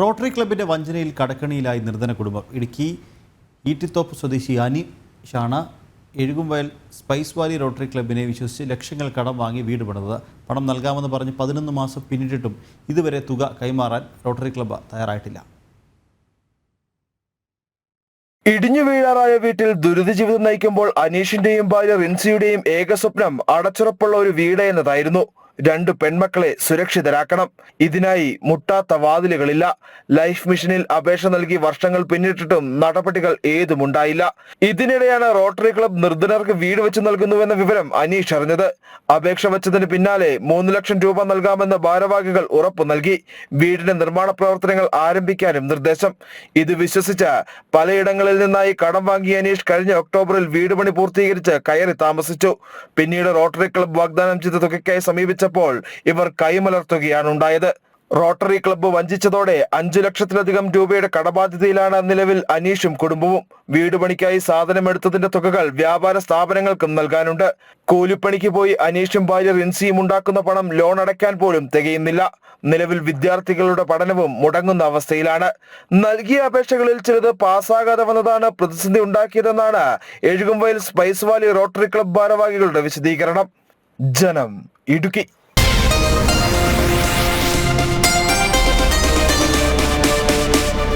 Rotary ക്ലബിന്റെ വഞ്ചനയിൽ കടക്കണിയിലായി നിർധന കുടുംബം. ഇടുക്കി ഈട്ടിത്തോപ്പ് സ്വദേശി Ani Shana Ezhukumvayal spice valley rotary ക്ലബിനെ വിശ്വസിച്ച് ലക്ഷങ്ങൾ കടം വാങ്ങി വീട് പണിതത്. പണം നൽകാമെന്ന് പറഞ്ഞ് പതിനൊന്ന് മാസം പിന്നിട്ടിട്ടും ഇതുവരെ തുക കൈമാറാൻ റോട്ടറി ക്ലബ്ബ് തയ്യാറായിട്ടില്ല. ഇടിഞ്ഞു വീഴാറായ വീട്ടിൽ ദുരിത ജീവിതം നയിക്കുമ്പോൾ അനീഷിന്റെയും ഭാര്യ റിൻസിയുടെയും ഏക സ്വപ്നം അടച്ചുറപ്പുള്ള ഒരു വീട് എന്നതായിരുന്നു രണ്ട് പെൺമക്കളെ സുരക്ഷിതരാക്കണം. ഇതിനായി മുട്ടാത്ത വാതിലുകളില്ല. ലൈഫ് മിഷനിൽ അപേക്ഷ നൽകി വർഷങ്ങൾ പിന്നിട്ടിട്ടും നടപടികൾ ഏതുമുണ്ടായില്ല ഇതിനിടെയാണ് റോട്ടറി ക്ലബ് നിർധനർക്ക് വീട് വെച്ച് നൽകുന്നുവെന്ന വിവരം അനീഷ് അറിഞ്ഞത്. അപേക്ഷ വെച്ചതിന് പിന്നാലെ മൂന്ന് ലക്ഷം രൂപ നൽകാമെന്ന് ഭാരവാഹികൾ ഉറപ്പു നൽകി. വീടിന്റെ നിർമ്മാണ പ്രവർത്തനങ്ങൾ ആരംഭിക്കാനും നിർദ്ദേശം. ഇത് വിശ്വസിച്ച് പലയിടങ്ങളിൽ നിന്നായി കടം വാങ്ങിയ അനീഷ് കഴിഞ്ഞ ഒക്ടോബറിൽ വീട് പണി പൂർത്തീകരിച്ച് കയറി താമസിച്ചു. പിന്നീട് റോട്ടറി ക്ലബ് വാഗ്ദാനം ചെയ്ത തുകയ്ക്കായി സമീപിച്ചപ്പോൾ ഇവർ കൈമലർത്തുകയാണ് ഉണ്ടായത്. റോട്ടറി ക്ലബ്ബ് വഞ്ചിച്ചതോടെ അഞ്ചു ലക്ഷത്തിലധികം രൂപയുടെ കടബാധ്യതയിലാണ് നിലവിൽ അനീഷും കുടുംബവും. വീട് പണിക്കായി സാധനമെടുത്തതിന്റെ തുകകൾ വ്യാപാര സ്ഥാപനങ്ങൾക്കും നൽകാനുണ്ട്. കൂലിപ്പണിക്ക് പോയി അനീഷും ഭാര്യ റിൻസിയും ഉണ്ടാക്കുന്ന പണം ലോൺ അടയ്ക്കാൻ പോലും തികയുന്നില്ല. നിലവിൽ വിദ്യാർത്ഥികളുടെ പഠനവും മുടങ്ങുന്ന അവസ്ഥയിലാണ്. നൽകിയ അപേക്ഷകളിൽ ചിലത് പാസ്സാകാതെ വന്നതാണ് പ്രതിസന്ധി ഉണ്ടാക്കിയതെന്നാണ് Ezhukumvayal spice valley rotary club ഭാരവാഹികളുടെ വിശദീകരണം. ജനം ഇടുക്കി.